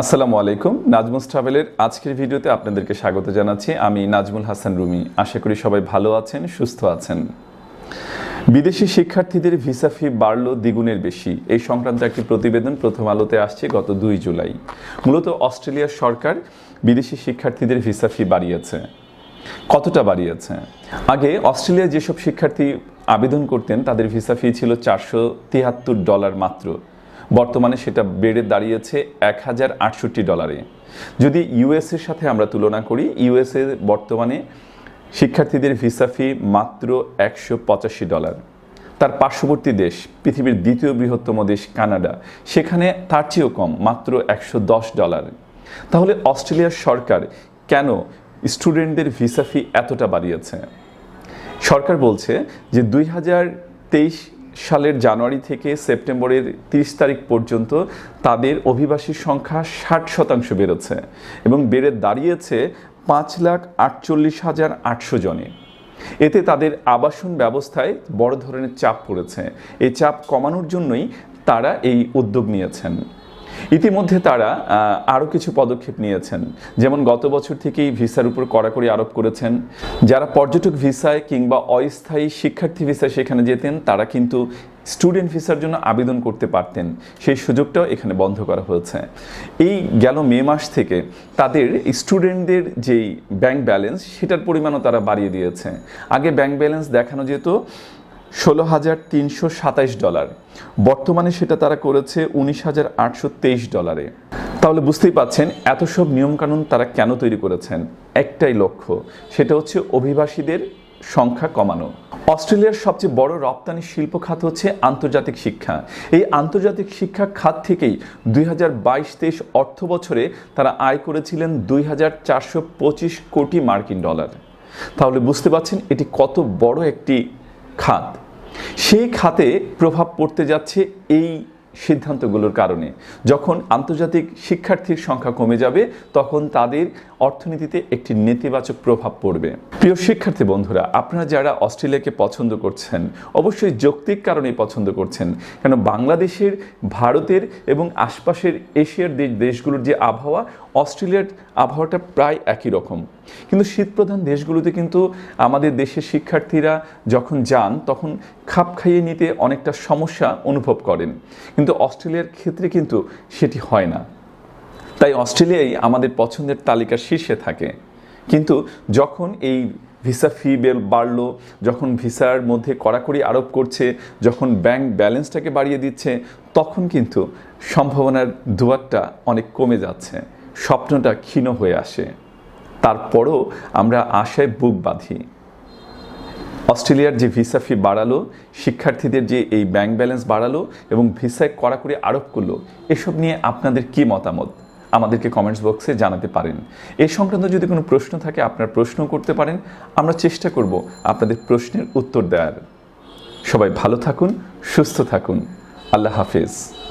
আসসালামু আলাইকুম। নাজমুস ট্রাভেলের আজকের ভিডিওতে আপনাদেরকে স্বাগত জানাচ্ছি। আমি নাজমুল হাসান রুমি। আশা করি সবাই ভালো আছেন, সুস্থ আছেন। বিদেশি শিক্ষার্থীদের ভিসা ফি বাড়ল দ্বিগুণের বেশি। এই সংক্রান্ত একটি প্রতিবেদন প্রথম আলোতে আসছে গত দুই জুলাই। মূলত অস্ট্রেলিয়ার সরকার বিদেশি শিক্ষার্থীদের ভিসা ফি বাড়িয়েছে। কতটা বাড়িয়েছে? আগে অস্ট্রেলিয়ায় যেসব শিক্ষার্থী আবেদন করতেন, তাদের ভিসা ফি ছিল চারশো তিয়াত্তর ডলার মাত্র। বর্তমানে সেটা বেড়ে দাঁড়িয়েছে এক হাজার আটষট্টি ডলারে। যদি ইউএসের সাথে আমরা তুলনা করি ইউএসএ বর্তমানে শিক্ষার্থীদের ভিসা ফি মাত্র একশো পঁচাশি ডলার। তার পার্শ্ববর্তী দেশ, পৃথিবীর দ্বিতীয় বৃহত্তম দেশ কানাডা, সেখানে তার চেয়েও কম, মাত্র একশো দশ ডলার। তাহলে অস্ট্রেলিয়ার সরকার কেন স্টুডেন্টদের ভিসা ফি এতটা বাড়িয়েছে? সরকার বলছে যে দুই হাজার তেইশ সালের জানুয়ারি থেকে সেপ্টেম্বরের তিরিশ তারিখ পর্যন্ত তাদের অভিবাসীর সংখ্যা ষাট শতাংশ বেড়েছে এবং বেড়ে দাঁড়িয়েছে পাঁচ লাখ আটচল্লিশ হাজার আটশো জনে। এতে তাদের আবাসন ব্যবস্থায় বড় ধরনের চাপ পড়েছে। এই চাপ কমানোর জন্যই তারা এই উদ্যোগ নিয়েছেন। ইতিমধ্যে তারা আরও কিছু পদক্ষেপ নিয়েছেন। যেমন গত বছর থেকেই ভিসার উপর কড়াকড়ি আরোপ করেছেন। যারা পর্যটক ভিসায় কিংবা অস্থায়ী শিক্ষার্থী ভিসায় সেখানে যেতেন, তারা কিন্তু স্টুডেন্ট ভিসার জন্য আবেদন করতে পারতেন। সেই সুযোগটাও এখানে বন্ধ করা হয়েছে। এই গেল মে মাস থেকে তাদের স্টুডেন্টদের যেই ব্যাংক ব্যালেন্স, সেটার পরিমাণও তারা বাড়িয়ে দিয়েছে। আগে ব্যাংক ব্যালেন্স দেখানো যেত ষোলো হাজার তিনশো সাতাইশ ডলার। বর্তমানে সেটা তারা করেছে উনিশ হাজার আটশো তেইশ ডলারে। তাহলে বুঝতেই পাচ্ছেন এত সব নিয়মকানুন তারা কেন তৈরি করেছেন? একটাই লক্ষ্য, সেটা হচ্ছে অভিবাসীদের সংখ্যা কমানো। অস্ট্রেলিয়ার সবচেয়ে বড় রপ্তানি শিল্প খাত হচ্ছে আন্তর্জাতিক শিক্ষা। এই আন্তর্জাতিক শিক্ষা খাত থেকেই দুই হাজার বাইশ তেইশ অর্থ বছরে তারা আয় করেছিলেন দুই হাজার চারশো পঁচিশ কোটি মার্কিন ডলার। তাহলে বুঝতে পারছেন এটি কত বড় একটি খাত। সেই খাতে প্রভাব পড়তে যাচ্ছে এই সিদ্ধান্তগুলোর কারণে। যখন আন্তর্জাতিক শিক্ষার্থীর সংখ্যা কমে যাবে, তখন তাদের অর্থনীতিতে একটি নেতিবাচক প্রভাব পড়বে। প্রিয় শিক্ষার্থী বন্ধুরা, আপনারা যারা অস্ট্রেলিয়াকে পছন্দ করছেন, অবশ্যই যৌক্তিক কারণেই পছন্দ করছেন। কেন বাংলাদেশের, ভারতের এবং আশপাশের এশিয়ার দেশ দেশগুলোর যে আবহাওয়া, অস্ট্রেলিয়ার আবহাওয়াটা প্রায় একই রকম। কিন্তু শীতপ্রধান দেশগুলোতে কিন্তু আমাদের দেশের শিক্ষার্থীরা যখন যান, তখন খাপ খাইয়ে নিতে অনেকটা সমস্যা অনুভব করেন। কিন্তু অস্ট্রেলিয়ার ক্ষেত্রে কিন্তু সেটি হয় না। তাই অস্ট্রেলিয়াই আমাদের পছন্দের তালিকার শীর্ষে থাকে। কিন্তু যখন এই ভিসা ফি বেল বাড়লো, যখন ভিসার মধ্যে কড়াকড়ি আরোপ করছে, যখন ব্যাংক ব্যালেন্সটাকে বাড়িয়ে দিচ্ছে, তখন কিন্তু সম্ভাবনার দুয়ারটা অনেক কমে যাচ্ছে, স্বপ্নটা ক্ষীণ হয়ে আসে। তারপরও আমরা আশায় বুক বাঁধি। অস্ট্রেলিয়ার যে ভিসা ফি বাড়ালো, শিক্ষার্থীদের যে এই ব্যাংক ব্যালেন্স বাড়ালো এবং ভিসায় কড়াকড়ি আরোপ করল, এসব নিয়ে আপনাদের কি মতামত? আমাদেরকে কমেন্টস বক্সে জানাতে পারেন। এ সংক্রান্ত যদি কোনো প্রশ্ন থাকে, আপনার প্রশ্ন করতে পারেন। আমরা চেষ্টা করব আপনাদের প্রশ্নের উত্তর দেওয়ার। সবাই ভালো থাকুন, সুস্থ থাকুন। আল্লাহ হাফিজ।